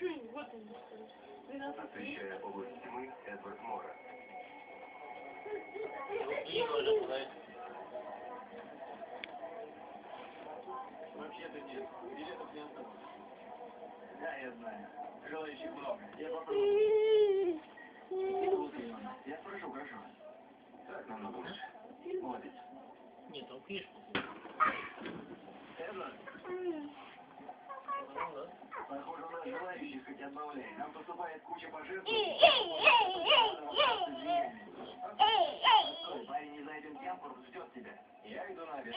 Че, вот он. 12 Освещая область тьмы, Эдвард Мора. Вообще-то нет. Билетов не осталось. Да, я знаю. Желающих много. Я попробую. Вот. Я спрошу, хорошо. Так намного лучше. Молодец. Нет, там книжку. Эдвард, похоже, у нас желающих хоть отбавляй. Нам поступает куча пожертвований. Парень не за этим темпом ждет тебя. Я иду на обед.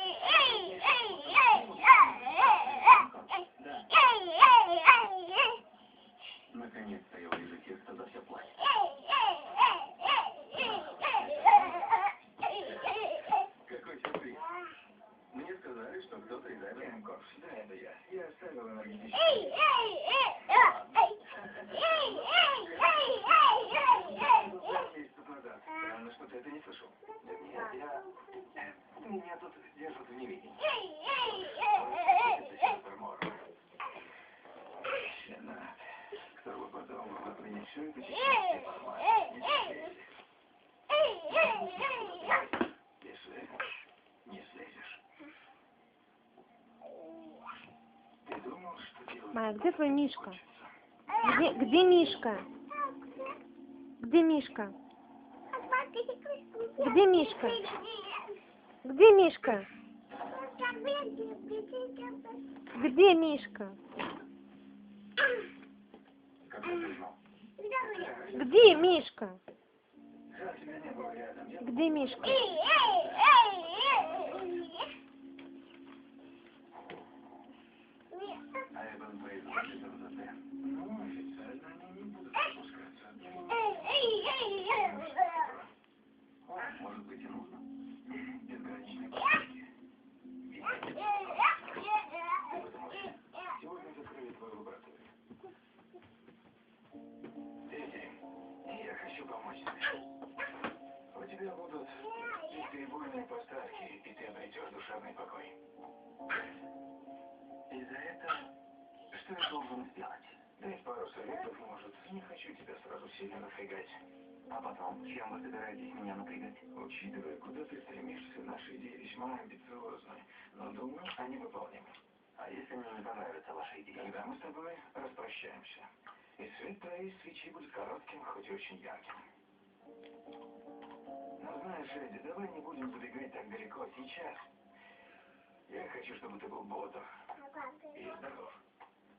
Да. Наконец-то я увижу тех, кто за все платит. Какой сюрприз. Мне сказали, что кто-то из. Хэнкокс, да, это я. Я оставил энергетический. Месяцев назад. Странно, что ты это не слышал. Нет, я... Меня тут держат в неведении. Это супер Мор. Сенат. Кто бы подумал, от меня все это сейчас информация. Если не слезешь. Ты думал, что делать Майя, где твой Мишка? Где, где Мишка? Где Мишка? Где Мишка? Где Мишка? Где Мишка? Где Мишка? Где Мишка? А Эбон производит РЗТ. Ну, официально они не будут выпускаться. Может быть и нужно. Безграничные уверен? Сегодня закрыли твою лабораторию. Эдди, я хочу помочь тебе. У тебя будут бесперебойные поставки, и ты обретешь душевный покой. И за это что я должен сделать? Дать пару советов, может. Не хочу тебя сразу сильно напрягать. А потом, чем вы собираетесь меня напрягать? Учитывая, куда ты стремишься, наши идеи весьма амбициозны, но, думаю, они выполнимы. А если мне не понравится ваша идея? Тогда мы с тобой распрощаемся. И свет твоей свечи будет коротким, хоть и очень ярким. Но знаешь, Эдди, давай не будем забегать так далеко сейчас. Я хочу, чтобы ты был бодр и здоров.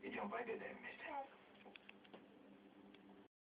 Video by the day, mister.